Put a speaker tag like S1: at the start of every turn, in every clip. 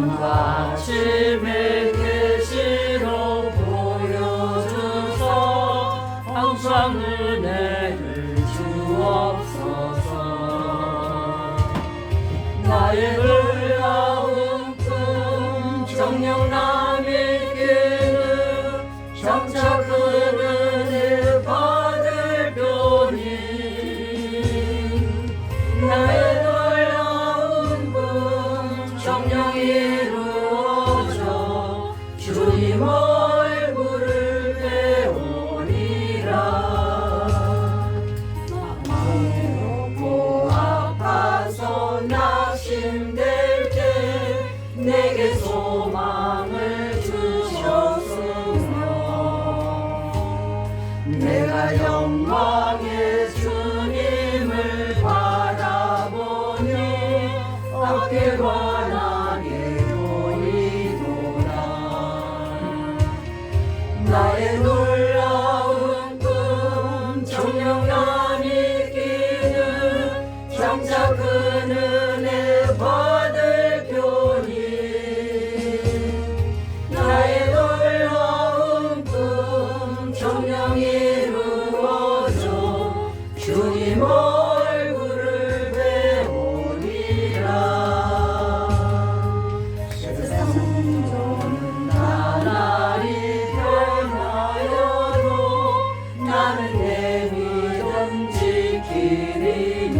S1: 万法之美。Senhor.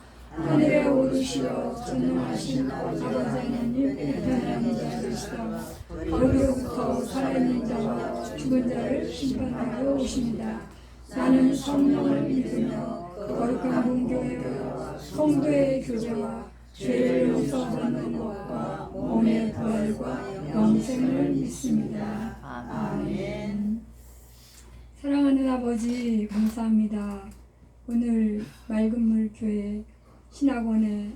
S2: 하늘에 오르시어 전능하신 아버지 하나님 대단한 자이시다. 거기로부터 살아있는 자와 죽은 자를 심판하여 오십니다. 나는 성령을 믿으며 거룩한 공교회와 성도의 교제와 죄를 용서하는 것과 몸의 부활과 영생을 믿습니다. 아멘. 사랑하는 아버지 감사합니다. 오늘 맑은 물 교회 신학원에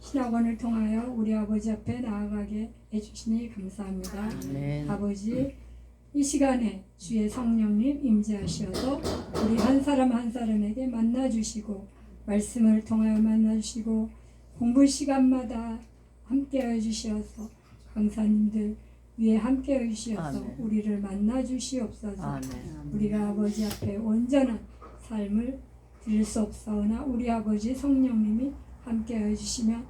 S2: 신학원을 통하여 우리 아버지 앞에 나아가게 해주시니 감사합니다.
S3: 아멘.
S2: 아버지 이 시간에 주의 성령님 임재하시어서 우리 한 사람 한 사람에게 만나 주시고 말씀을 통하여 만나 주시고 공부 시간마다 함께 해 주시어서 강사님들 위에 함께 해 주시어서
S3: 아멘.
S2: 우리를 만나 주시옵소서.
S3: 아멘.
S2: 우리가 아버지 앞에 온전한 삶을 드릴 수 없사오나 우리 아버지 성령님이 함께 해주시면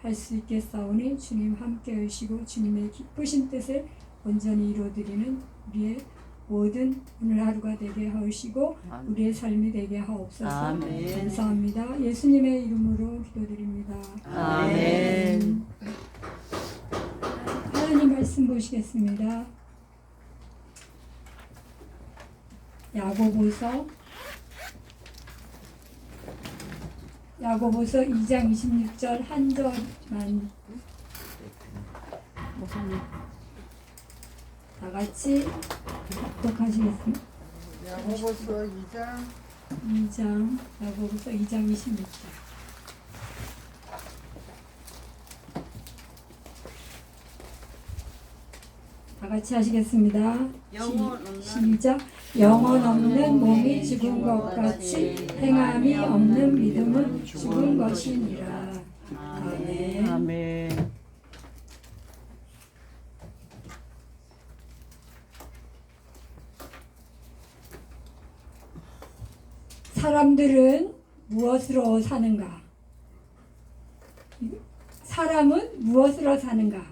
S2: 할 수 있겠사오니 주님 함께 해 주시고 주님의 기쁘신 뜻을 온전히 이루어드리는 우리의 모든 오늘 하루가 되게 하시고. 우리의 삶이 되게 하옵소서
S3: 아멘.
S2: 감사합니다 예수님의 이름으로 기도드립니다
S3: 아멘.
S2: 하나님 말씀 보시겠습니다. 야고보서 야고보서 2장 26절 한 절만
S3: 무슨
S2: 다 같이 독하시겠습니다.
S1: 야고보서 2장
S2: 2장 야고보서 2장 26절 다 같이 하시겠습니다.
S1: 없는
S2: 시작. 영혼 없는 몸이 죽은 것 같이 행함이 없는 믿음은 죽은 것이니라. 아멘.
S3: 아멘.
S2: 사람들은 무엇으로 사는가? 사람은 무엇으로 사는가?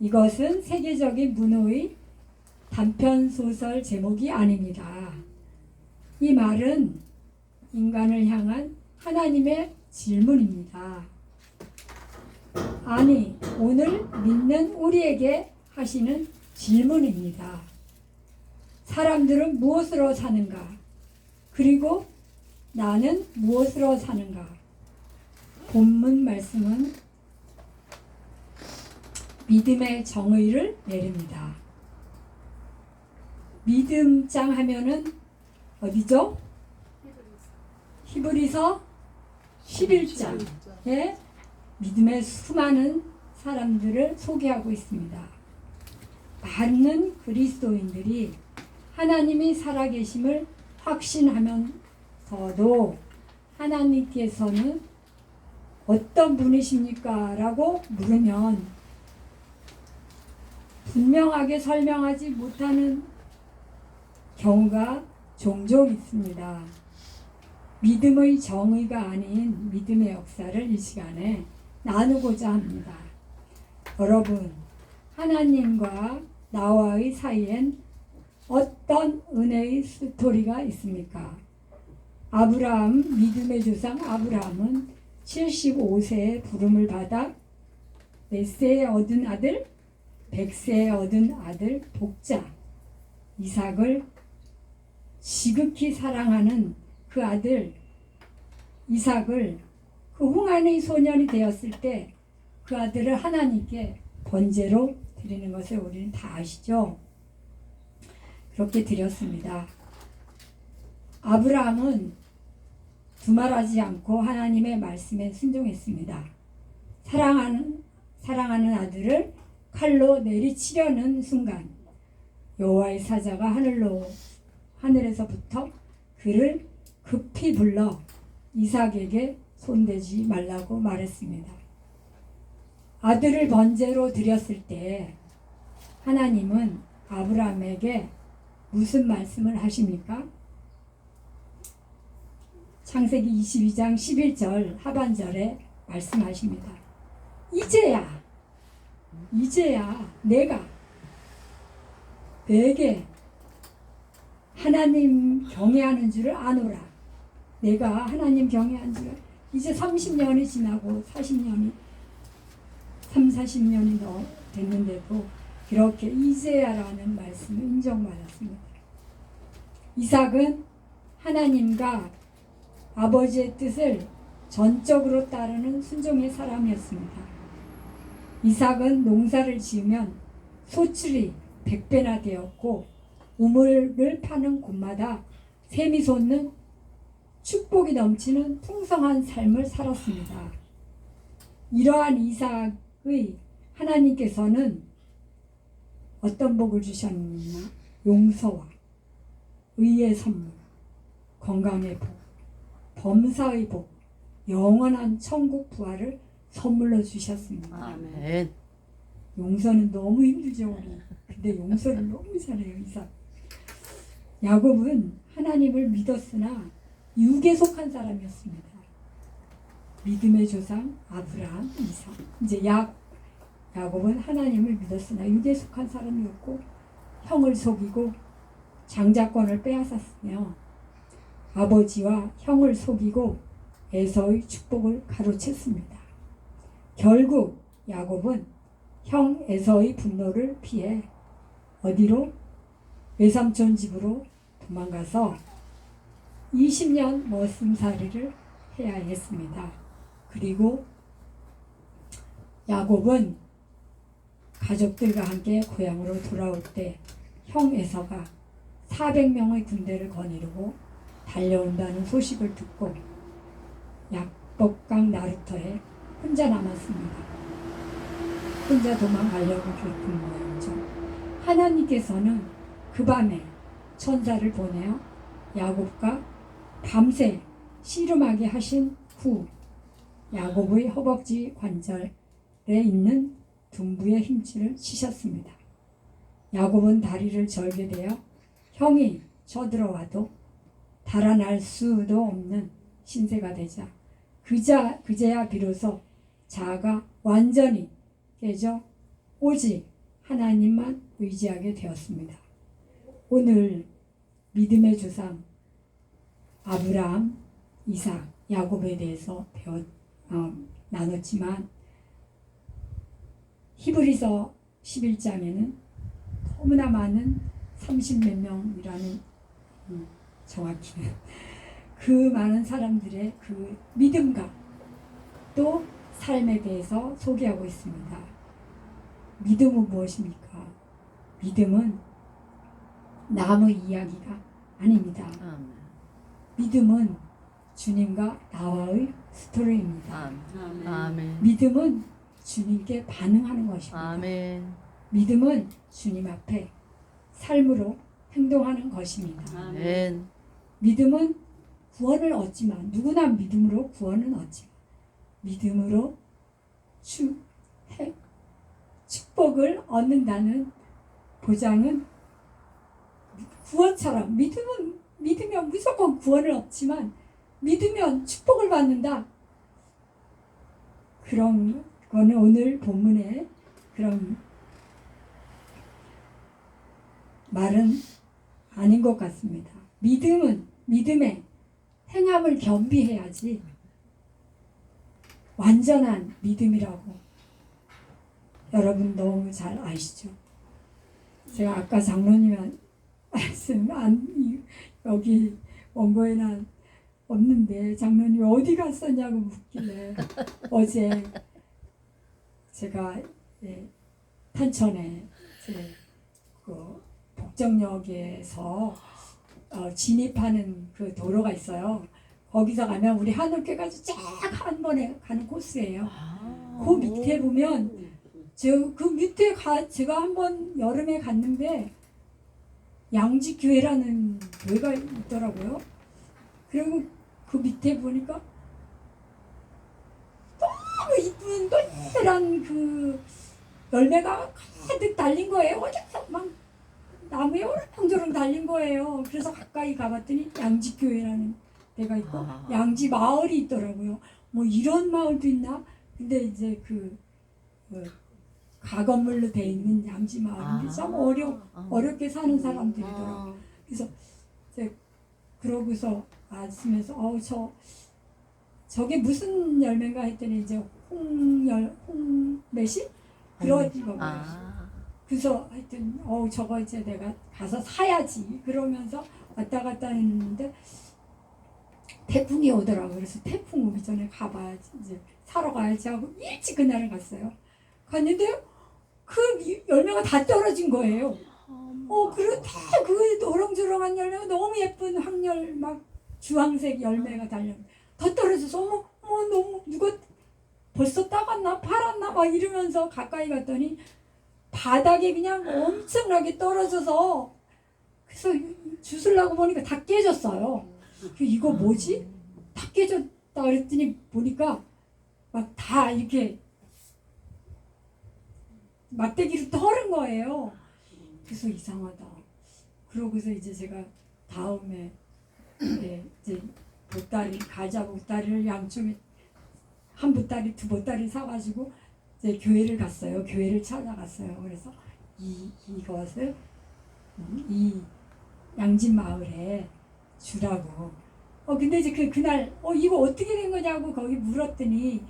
S2: 이것은 세계적인 문호의 단편 소설 제목이 아닙니다. 이 말은 인간을 향한 하나님의 질문입니다. 아니, 오늘 믿는 우리에게 하시는 질문입니다. 사람들은 무엇으로 사는가? 그리고 나는 무엇으로 사는가? 본문 말씀은 믿음의 정의를 내립니다. 믿음장 하면은 어디죠? 히브리서 11장에 믿음의 수많은 사람들을 소개하고 있습니다. 많은 그리스도인들이 하나님이 살아계심을 확신하면서도 하나님께서는 어떤 분이십니까? 라고 물으면 분명하게 설명하지 못하는 경우가 종종 있습니다. 믿음의 정의가 아닌 믿음의 역사를 이 시간에 나누고자 합니다. 여러분, 하나님과 나와의 사이엔 어떤 은혜의 스토리가 있습니까? 아브라함, 믿음의 조상 아브라함은 75세에 부름을 받아 몇 세에 얻은 아들? 100세에 얻은 아들 복자 이삭을 지극히 사랑하는 그 아들 이삭을 그 홍안의 소년이 되었을 때 그 아들을 하나님께 번제로 드리는 것을 우리는 다 아시죠? 그렇게 드렸습니다. 아브라함은 두말하지 않고 하나님의 말씀에 순종했습니다. 사랑하는 사랑하는 아들을 칼로 내리치려는 순간 여호와의 사자가 하늘로 하늘에서부터 그를 급히 불러 이삭에게 손대지 말라고 말했습니다. 아들을 번제로 드렸을 때 하나님은 아브라함에게 무슨 말씀을 하십니까? 창세기 22장 11절 하반절에 말씀하십니다. 이제야 이제야 내가 내게 하나님 경외하는 줄을 아노라. 내가 하나님 경외하는 줄을 이제 30년이 지나고 40년이 3, 40년이 더 됐는데도 그렇게 이제야라는 말씀을 인정받았습니다. 이삭은 하나님과 아버지의 뜻을 전적으로 따르는 순종의 사람이었습니다. 이삭은 농사를 지으면 소출이 백배나 되었고 우물을 파는 곳마다 샘이 솟는 축복이 넘치는 풍성한 삶을 살았습니다. 이러한 이삭의 하나님께서는 어떤 복을 주셨느냐? 용서와 의의 선물, 건강의 복, 범사의 복, 영원한 천국 부활을 선물로 주셨습니다.
S3: 아멘.
S2: 용서는 너무 힘들죠 우리. 근데 용서를 너무 잘해요 이삭. 야곱은 하나님을 믿었으나 육에 속한 사람이었습니다. 믿음의 조상 아브라함, 이삭. 이제 야 야곱은 하나님을 믿었으나 육에 속한 사람이었고 형을 속이고 장자권을 빼앗았으며 아버지와 형을 속이고 에서의 축복을 가로챘습니다. 결국 야곱은 형 에서의 분노를 피해 어디로 외삼촌 집으로 도망가서 20년 머슴살이를 해야 했습니다. 그리고 야곱은 가족들과 함께 고향으로 돌아올 때 형 에서가 400명의 군대를 거느리고 달려온다는 소식을 듣고 약복강 나루터에 혼자 남았습니다. 혼자 도망가려고 결픈 모양이죠. 하나님께서는 그 밤에 천사를 보내어 야곱과 밤새 씨름하게 하신 후 야곱의 허벅지 관절에 있는 둔부의 힘줄을 치셨습니다. 야곱은 다리를 절게 되어 형이 쳐들어와도 달아날 수도 없는 신세가 되자 그자 그제야 비로소 자아가 완전히 깨져 오직 하나님만 의지하게 되었습니다. 오늘 믿음의 조상 아브라함, 이삭, 야곱에 대해서 배웠 어, 나눴지만 히브리서 11장에는 너무나 많은 30몇 명이라는 음, 정확히는 그 많은 사람들의 그 믿음과 또 삶에 대해서 소개하고 있습니다. 믿음은 무엇입니까? 믿음은 남의 이야기가 아닙니다.
S3: 아멘.
S2: 믿음은 주님과 나와의 스토리입니다.
S3: 아멘. 아멘.
S2: 믿음은 주님께 반응하는 것입니다.
S3: 아멘.
S2: 믿음은 주님 앞에 삶으로 행동하는 것입니다.
S3: 아멘.
S2: 믿음은 구원을 얻지만 누구나 믿음으로 구원은 얻지만 믿음으로 축복을 얻는다는 보장은 구원처럼 믿음은 믿으면 무조건 구원을 얻지만 믿으면 축복을 받는다. 그런 거는 오늘 본문에 그런 말은 아닌 것 같습니다. 믿음은 믿음의 행함을 겸비해야지 완전한 믿음이라고 여러분 너무 잘 아시죠? 제가 아까 장로님 말씀 안 이- 여기 원고에는 없는데 장로님 어디 갔었냐고 묻길래 어제 제가 예, 탄천에 제그 복정역에서 어, 진입하는 그 도로가 있어요. 거기서 가면 우리 하늘교까지 쫙한 번에 가는 코스예요.
S3: 아.
S2: 그 밑에 보면 저 그 밑에 가 제가 한 번 여름에 갔는데 양지교회라는 교회가 있더라고요. 그리고 그 밑에 보니까 너무 이쁜 노란 그 열매가 가득 달린 거예요. 막 나무에 오랑조랑 달린 거예요. 그래서 가까이 가봤더니 양지교회라는 데가 있고
S3: 아.
S2: 양지 마을이 있더라고요. 뭐 이런 마을도 있나? 근데 이제 그, 그 가건물로 돼 있는 양지 마을인데 참 어려
S3: 아.
S2: 어렵게 사는 사람들이더라고요.
S3: 아.
S2: 그래서 이제 그러고서 말씀에서 어저 저게 무슨 열매인가 했더니 이제 홍열 홍매실 그런 거
S3: 아.
S2: 그래서 하여튼 어 저거 이제 내가 가서 사야지 그러면서 왔다 갔다 했는데 태풍이 오더라고 그래서 태풍 오기 전에 가봐야지 이제 사러 가야지 하고 일찍 그날을 갔어요 갔는데 그 열매가 다 떨어진 거예요 어 그래 다그 노렁조렁한 열매가 너무 예쁜 황열 막 주황색 열매가 달려 다 떨어져서 어머 어머 너무 누가 벌써 따갔나 팔았나 막 이러면서 가까이 갔더니 바닥에 그냥 엄청나게 떨어져서 그래서 주술라고 보니까 다 깨졌어요. 그 이거 뭐지? 다 깨졌다 그랬더니 보니까 막 다 이렇게 막대기로 털은 거예요. 그래서 이상하다. 그러고서 이제 제가 다음에 네, 이제 보따리 과자 보따리를 양쪽에 한 보따리 두 보따리 사가지고 이제 교회를 갔어요. 교회를 찾아갔어요. 그래서 이 이것을 음, 이 양진 마을에 주라고. 어 근데 이제 그 그날 어 이거 어떻게 된 거냐고 거기 물었더니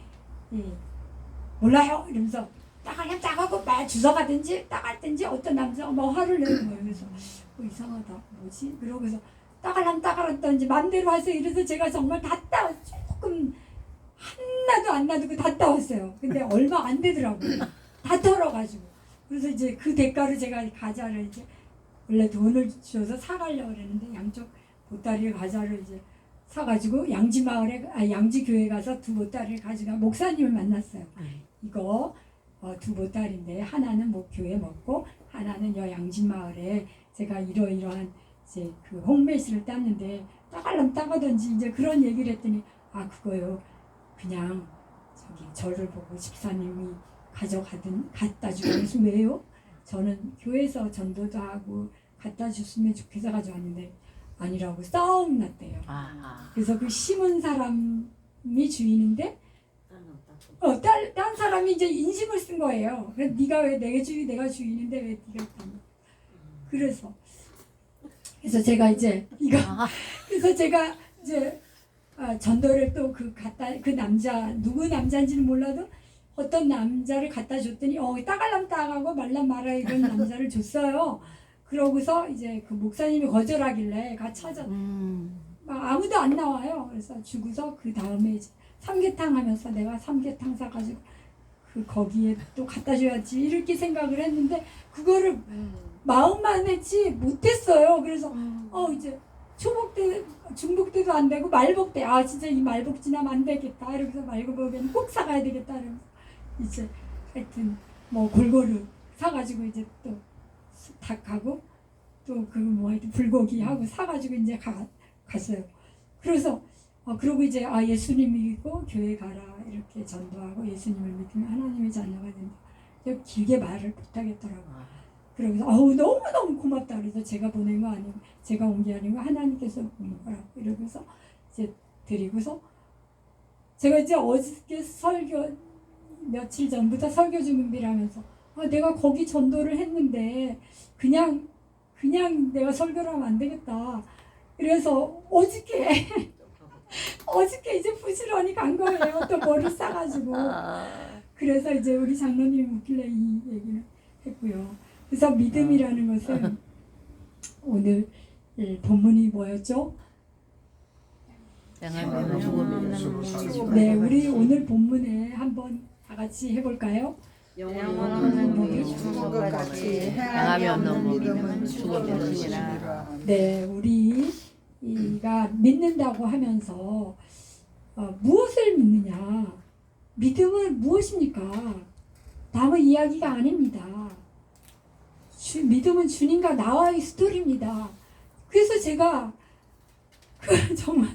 S2: 예, 몰라요 이러면서 따가면 따가고 말 주워가든지 따갈든지 어떤 남자가 뭐 화를 내는 거예요. 그래서 어, 이상하다 뭐지? 그러고서 따갈람 따갈랐던지 맘대로 하세요. 이래서 제가 정말 다 따, 조금 하나도 안 놔두고 다 따왔어요. 근데 얼마 안 되더라고요. 다 털어가지고. 그래서 이제 그 대가로 제가 과자를 이제 원래 돈을 줘서 사가려고 그랬는데 양쪽 보따리 과자를 이제 사가지고 양지 마을에 아 양지 교회 가서 두 보따리를 가지고 목사님을 만났어요. 이거 어, 두 보따리인데 하나는 뭐 교회 먹고 하나는 여 양지 마을에 제가 이러이러한 이제 그 홍매실을 땄는데 따갈람 따가든지 이제 그런 얘기를 했더니 아 그거요 그냥 저기 저를 보고 집사님이 가져가든 갖다 그래서 왜요? 저는 교회에서 전도도 하고 갖다 줬으면 좋겠어 가져왔는데 아니라고 싸움 났대요.
S3: 아,
S2: 그래서 그 심은 사람이 주인인데 어, 딸, 딴 사람이 이제 인심을 쓴 거예요. 그래서 네가 왜 내가 주인, 내가 주인인데 왜 네가 있다니. 그래서 그래서 제가 이제 이거
S3: 아,
S2: 그래서 제가 이제 아, 전도를 또 그 갖다 그 남자 누구 남자인지는 몰라도 어떤 남자를 갖다 줬더니 어 따갈람 따가고 말람 말아 이런 남자를 줬어요. 그러고서 이제 그 목사님이 거절하길래 가 찾아
S3: 음,
S2: 막 아무도 안 나와요. 그래서 주고서 그 다음에 이제 삼계탕 하면서 내가 삼계탕 사가지고 그 거기에 또 갖다 줘야지 이렇게 생각을 했는데 그거를 마음만 했지 못했어요. 그래서 어 이제 초복 때 중복 때도 안 되고 말복 때 아 진짜 이 말복 지나면 안 되겠다. 이러면서 말복에는 꼭 사가야 되겠다. 이러면서 이제 하여튼 뭐 골고루 사가지고 이제 또 닭하고 또 그뭐 하여튼 불고기 하고 사가지고 이제 가 갔어요. 그래서 어 그러고 이제 아 예수님 믿고 교회 가라 이렇게 전도하고 예수님을 믿으면 하나님의 자녀가 된다. 길게 말을 못 하겠더라고. 그러면서 어우 너무 너무 고맙다 그래서 제가 보낸 거 아니고 제가 온 게 아니고 하나님께서 보낸 거라고 이러면서 이제 드리고서 제가 이제 어저께 설교 며칠 전부터 설교 준비를 하면서 아 내가 거기 전도를 했는데 그냥 그냥 내가 설교를 하면 안 되겠다 그래서 어저께 어저께 이제 부지런히 간 거예요 또 뭐를 싸가지고
S3: 아,
S2: 그래서 이제 우리 장로님이 묻길래 이 얘기를 했고요. 그래서 믿음이라는 것은 오늘 이 본문이 뭐였죠?
S3: 죽음이다.
S2: 네, 우리 오늘 본문에 한번 다 같이 해볼까요?
S4: 영원한 복이 죽은 것 같이
S3: 행함이 없는
S4: 믿음은 신이라.
S2: 네, 우리 가 믿는다고 하면서 어, 무엇을 믿느냐? 믿음은 무엇입니까? 남의 이야기가 아닙니다. 주, 믿음은 주님과 나와의 스토리입니다. 그래서 제가 그 정말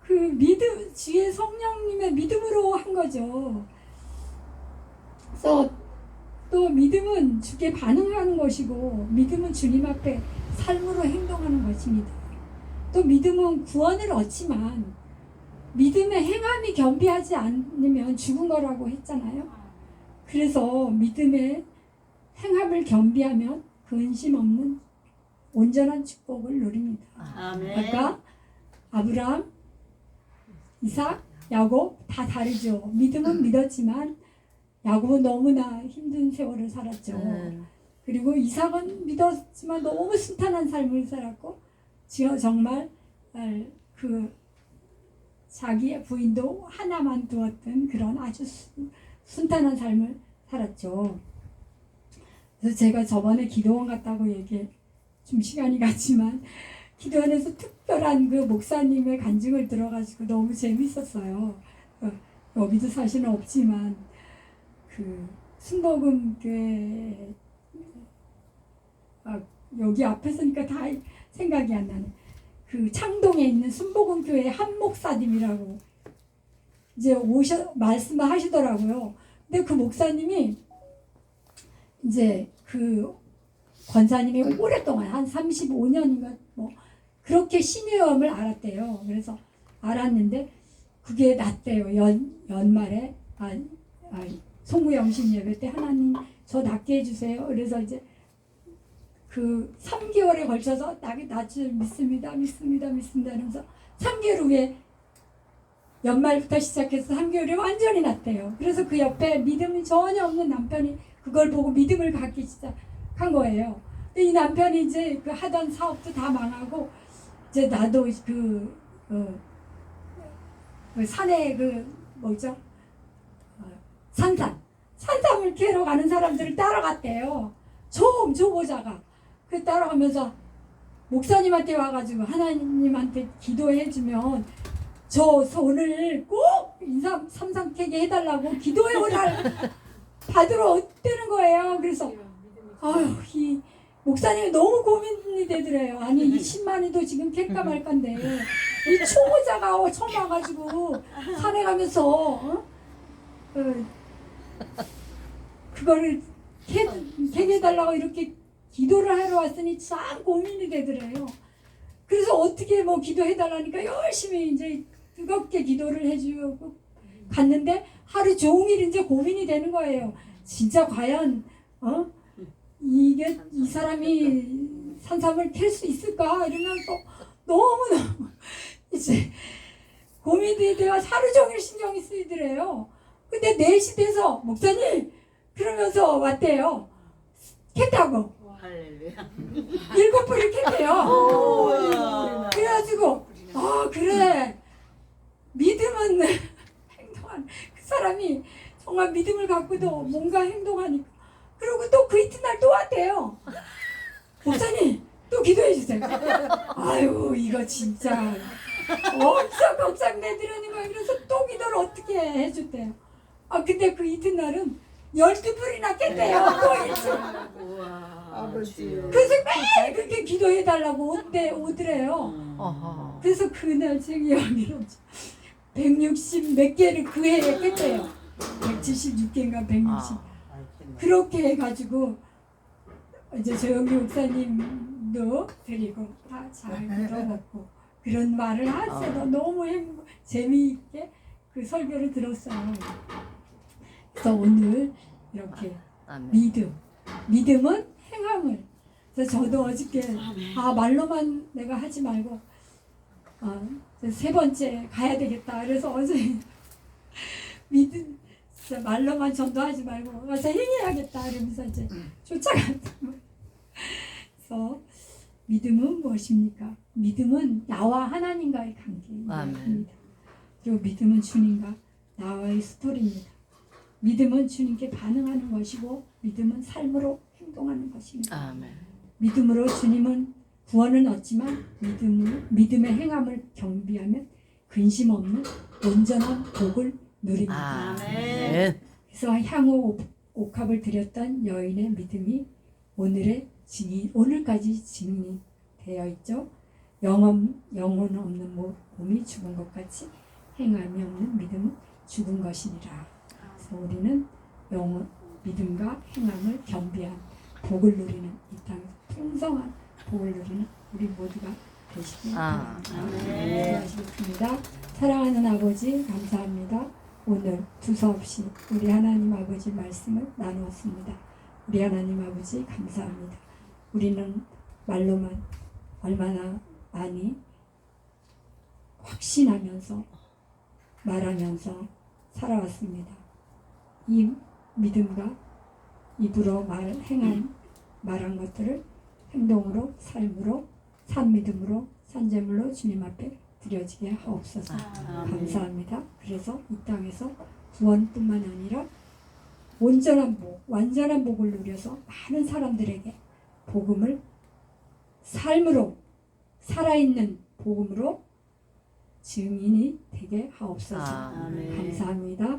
S2: 그 믿음 주의 성령님의 믿음으로 한 거죠. 그래서 또 믿음은 주께 반응하는 것이고 믿음은 주님 앞에 삶으로 행동하는 것입니다. 또 믿음은 구원을 얻지만 믿음의 행함이 겸비하지 않으면 죽은 거라고 했잖아요. 그래서 믿음의 행함을 겸비하면 근심 없는 온전한 축복을 누립니다. 아까 아브라함, 이삭, 야곱 다 다르죠. 믿음은 믿었지만 야곱은 너무나 힘든 세월을 살았죠.
S3: 음,
S2: 그리고 이삭은 믿었지만 너무 순탄한 삶을 살았고 지어 정말 알, 그 자기의 부인도 하나만 두었던 그런 아주 순- 순탄한 삶을 살았죠. 그래서 제가 저번에 기도원 갔다고 얘기해 좀 시간이 갔지만 기도원에서 특별한 그 목사님의 간증을 들어가지고 너무 재밌었어요. 어, 여기도 사실은 없지만 그 순복음 교회 아, 여기 앞에 서니까 다 생각이 안 나네. 그 창동에 있는 순복음 교회 한 목사님이라고 이제 오셔 말씀을 하시더라고요. 근데 그 목사님이 이제 그 권사님이 오랫동안 한 35년인가 뭐 그렇게 신의음을 알았대요. 그래서 알았는데 그게 낫대요. 연 연말에 아, 아 송구영신 예배 때 하나님 저 낫게 해주세요. 그래서 이제 그 3개월에 걸쳐서 나게 낫줄 믿습니다, 믿습니다, 믿습니다. 이러면서 3개월 후에 연말부터 시작해서 3개월에 완전히 낫대요. 그래서 그 옆에 믿음이 전혀 없는 남편이 그걸 보고 믿음을 갖기 시작한 거예요. 근데 이 남편이 이제 그 하던 사업도 다 망하고 이제 나도 그, 어, 그 산에 그 뭐죠? 어, 산삼 산삼을 캐러 가는 사람들을 따라갔대요. 저 초보자가 그 따라가면서 목사님한테 와가지고 하나님한테 기도해주면 저 손을 꼭 인삼 삼삼 캐게 해달라고 기도해 오라 받으러 왔다는 거예요. 그래서 아유 이 목사님이 너무 고민이 되더래요. 아니 20만이도 지금 캘까 말 건데 이 초보자가 처음 와가지고 산에 가면서 어? 어, 그거를 캐, 캐게 해달라고 이렇게 기도를 하러 왔으니 참 고민이 되더래요. 그래서 어떻게 뭐 기도해달라니까 열심히 이제 뜨겁게 기도를 해주고 갔는데 하루 종일 이제 고민이 되는 거예요. 진짜 과연 어 이게 이 사람이 산삼을 캘 수 있을까 이러면서 너무 너무 이제 고민이 돼가 하루 종일 신경이 쓰이더래요. 근데 4시 돼서 목사님 그러면서 왔대요. 캤다고
S1: 할렐루야.
S2: 일곱 뿌리 캤대요.
S1: 우와.
S2: 그래가지고 아 그래. 믿음은 행동한 그 사람이 정말 믿음을 갖고도 뭔가 행동하니까. 그리고 또 그 이튿날 또 왔대요. 목사님 또 기도해 주세요. 아유 이거 진짜. 엄청 걱정되더라는 거예요. 그래서 또 기도를 어떻게 해줬대요. 아 근데 그 이튿날은 열두 뿌리나 깼대요. 또 일찍.
S4: 아버지.
S2: 그래서 매일 그렇게 기도해 달라고 오대 오더래요
S3: 어허.
S2: 그래서 그날 제 기억이 160 몇 개를 그 해에 깼대요. 176개인가 160.
S3: 아.
S2: 그렇게 해가지고 이제 조영기 목사님도 드리고 다 잘 들어먹고 그런 말을 하셔서 너무 행복, 재미있게 그 설교를 들었어요. 그래서 오늘 이렇게
S3: 아멘.
S2: 믿음. 믿음은 행함을. 그래서 저도 어저께 아 말로만 내가 하지 말고 아, 세 번째 가야 되겠다. 그래서 어제 믿음 말로만 전도하지 말고 가서 행해야겠다. 이러면서 이제 쫓아갔던 거예요. 그래서 믿음은 무엇입니까? 믿음은 나와 하나님과의 관계입니다. 그리고 믿음은 주님과 나와의 스토리입니다. 믿음은 주님께 반응하는 것이고 믿음은 삶으로 행동하는 것입니다.
S3: 아멘.
S2: 믿음으로 주님은 구원은 얻지만 믿음으로 믿음의 행함을 경비하면 근심 없는 온전한 복을 누립니다.
S3: 아멘.
S2: 그래서 향후 옥- 옥합을 드렸던 여인의 믿음이 오늘의 증인 오늘까지 증인이 되어 있죠. 영혼 영혼 없는 모- 몸이 죽은 것 같이 행함이 없는 믿음은 죽은 것이니라. 그래서 우리는 영혼 믿음과 행함을 겸비한 복을 누리는 이 땅에서 풍성한 복을 누리는 우리 모두가 되시길
S3: 아,
S2: 바랍니다. 기도하시겠습니다. 사랑하는 아버지 감사합니다. 오늘 두서없이 우리 하나님 아버지 말씀을 나누었습니다. 우리 하나님 아버지 감사합니다. 우리는 말로만 얼마나 많이 확신하면서 말하면서 살아왔습니다. 이 믿음과 입으로 말 행한 말한 것들을 행동으로 삶으로 산 믿음으로 산재물로 주님 앞에 드려지게 하옵소서. 감사합니다. 그래서 이 땅에서 구원뿐만 아니라 온전한 복, 완전한 복을 누려서 많은 사람들에게 복음을 삶으로 살아있는 복음으로 증인이 되게 하옵소서.
S3: 아멘.
S2: 감사합니다.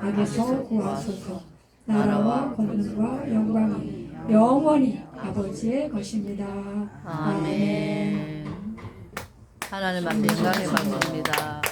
S2: 악에서 구하소서. 나라와 권능과 영광이 영원히 아버지의 것입니다.
S3: 아멘. 하나님 앞에 영광의 받습니다.